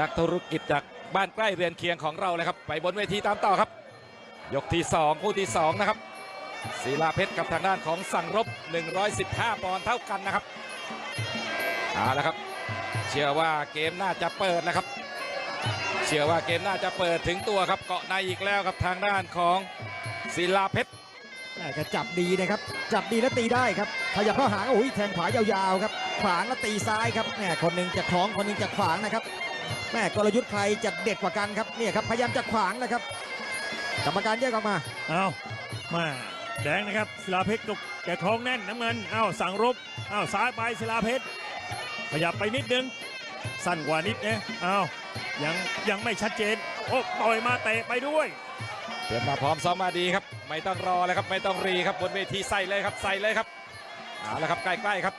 นักธุรกิจจากบ้านใกล้เรือนเคียงของเราเลยครับ ไปบนเวทีตามต่อครับ ยกที่ 2 คู่ที่ 2 นะครับศิลาเพชรกับทางด้านของสั่งรบ 115 ปอนด์เท่ากันนะครับเอาละครับ เชื่อว่าเกมน่าจะเปิดแล้วครับ เชื่อว่าเกมน่าจะเปิดถึงตัวครับเกาะในอีกแล้วครับทางด้านของศิลาเพชรแม่ก็จับดีนะครับ จับดีแล้วตีได้ครับขยับเข้าหาโอ้ยแทงขวายาวๆครับ ขวางแล้วตีซ้ายครับแม่คนหนึ่งจะคล้องคนหนึ่งจะขวางนะครับ แม่กลยุทธ์ใครจะเด็ดกว่ากันครับเนี่ยครับพยายามจะขวางนะครับกรรมการแยกออกมาเอามาแดงนะครับศิลาเพชรก็แกะคล้องแน่นน้ำเงินเอาสั่งรบเอาซ้ายไปศิลาเพชรขยับไปนิดนึง สั้นกว่านิดนะเอายังยังไม่ชัดเจนโอ้ต่อยมาเตะไปด้วยเตรียมมาพร้อมซ้อมมาดีครับ ไม่ต้องรอเลยครับไม่ต้องรีครับบนเวทีใส่เลยครับใส่เลยครับเอาละครับใกล้ๆครับ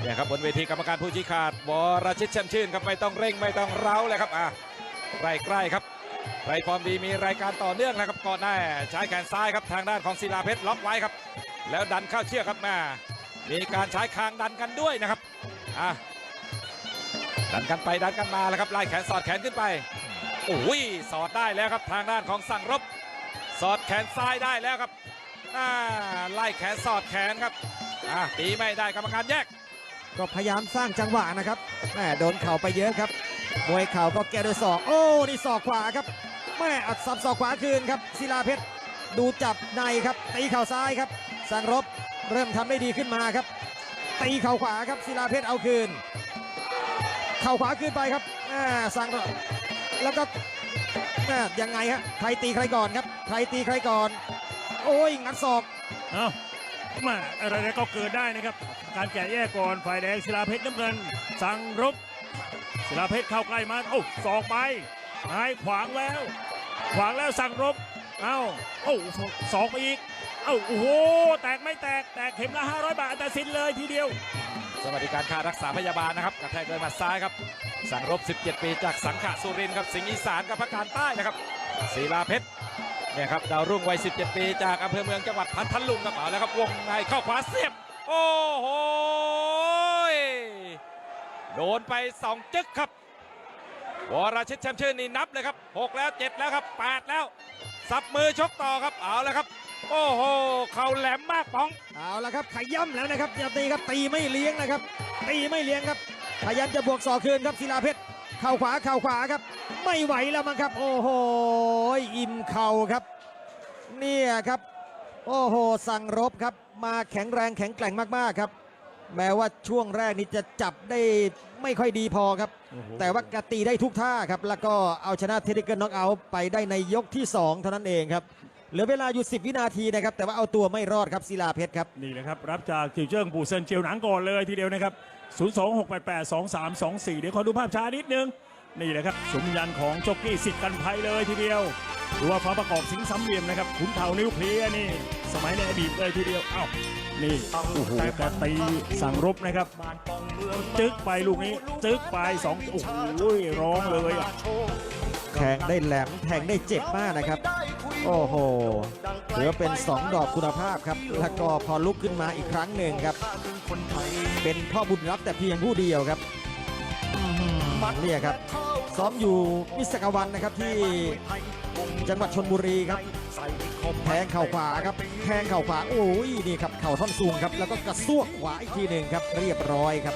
เนี่ยครับบนเวทีกรรมการผู้ชี้ขาดวรชิตแช่มชื่นครับไม่ต้องเร่งไม่ต้องเร้าเลยครับอะใกล้ๆครับไรฟอร์มดีมีรายการต่อเนื่องนะครับก่อนหน้าใช้แขนซ้ายครับทางด้านของศิลาเพชรล็อกไว้ครับ แล้วดันเข้าเชือกครับมามีการใช้คางดันกันด้วยนะครับอะดันกันไปดันกันมาแล้วครับไล่แขนสอดแขนขึ้นไปโอ้ยสอดได้แล้วครับทางด้านของสั่งรบ สอดแขนซ้ายได้แล้วครับอ่าไล่แขนสอดแขนครับอ่าตีไม่ได้กรรมการแยก ก็พยายามสร้างจังหวะนะครับแม่โดนเข่าไปเยอะครับ มวยเข่าก็แก้ด้วยศอก โอ้นี่ศอกขวาครับแม่อัดสับศอกขวาคืนครับศิลาเพชรดูจับในครับ ตีเข่าซ้ายครับ สังรบเริ่มทำได้ดีขึ้นมาครับ ตีเข่าขวาครับศิลาเพชรเอาคืน เข่าขวาคืนไปครับอ่สังรบแล้วก็อ่ยังไงฮะใครตีใครก่อนครับ ใครตีใครก่อน โอ้ยงัดศอก เอา มาอะไรๆก็เกิดได้นะครับ การแกะแยกก่อนฝ่ายแดงศิลาเพชรน้ำเงิน สั่งรบศิลาเพชรเข้าใกล้มาโอ้สอกไปหายขวางแล้ว ขวางแล้วสั่งรบเอ้าโอ้สอกไปอีกเอ้าโอ้โหแตกไม่แตกแตกเข็มละ500 บาทแต่สินเลยทีเดียว สวัสดิการค่ารักษาพยาบาลนะครับกระแทกด้วยหมัดซ้ายครับ สั่งรบ 17 ปีจากสังขะสุรินทร์ครับสิงห์อีสานกับพระการใต้นะครับศิลาเพชร เนี่ยครับดาวรุ่งวัย 17 ปีจากอำเภอเมืองจังหวัดพัทลุงครับเอาแล้วครับวงในเข้าขวาเสียบ โอ้โหโดนไป 2 จึ๊กครับวรชิตแชมชื่นนี่นับเลยครับ 6 แล้ว 7 แล้วครับ 8 แล้ว สับมือชกต่อครับเอาแล้วครับ โอ้โหเข่าแหลมมากป๋องเอาละครับขย่ำแล้วนะครับอย่าตีครับตีไม่เลี้ยงนะครับ ตีไม่เลี้ยงครับพยายามจะบวกศอคืนครับศิลาเพชร เข่าขวาเข่าขวาครับ ไม่ไหวแล้วมั้งครับ โอ้โหอิ่มเข่าครับ เนี่ยครับ โอ้โห สั่งรบครับ มาแข็งแรงแข็งแกร่งมากๆครับ แม้ว่าช่วงแรกนี้จะจับได้ไม่ค่อยดีพอครับ แต่ว่ากตีได้ทุกท่าครับ แล้วก็เอาชนะเทดิเกิลน็อกเอาท์ไปได้ในยกที่ 2 เท่านั้นเองครับเหลือเวลาอยู่ 10 วินาทีนะครับ แต่ว่าเอาตัวไม่รอดครับศิลาเพชรครับ นี่นะครับ รับจากจิวเจิ้งปู่เซินเจียวหนังก่อนเลยทีเดียวนะครับ 026882324 เดี๋ยวขอดูภาพช้านิดนึง นี่แหละครับสมญานของจ็อกกี้สิทธิ์กันภัยเลยทีเดียวดูว่าฟ้าประกอบสิงห์สำเหลี่ยมนะครับขุนเผ่านิวเคลียร์นี่ สมัยในอดีตเลยทีเดียวเอ้านี่โอ้โหกระตีสั่งรบนะครับ จึ๊กไปลูกนี้ จึ๊กไปสองโอ้โหร้องเลยอะแทงได้แหลมแทงได้เจ็บมากนะครับ โอ้โห ถือว่าเป็น 2 ดอกคุณภาพครับ แล้วก็พอลุกขึ้นมาอีกครั้งหนึ่งครับ เป็นพ่อบุญรับแต่เพียงผู้เดียวครับอื้อหือเนี่ยครับ ซ้อมอยู่มิสกวันนะครับที่จังหวัดชนบุรีครับแทงเข่าขวาครับแทงเข่าขวาโอ้ยนี่ครับเข่าท่อนสูงครับแล้วก็กระซวกขวาอีกทีหนึ่งครับ เรียบร้อยครับ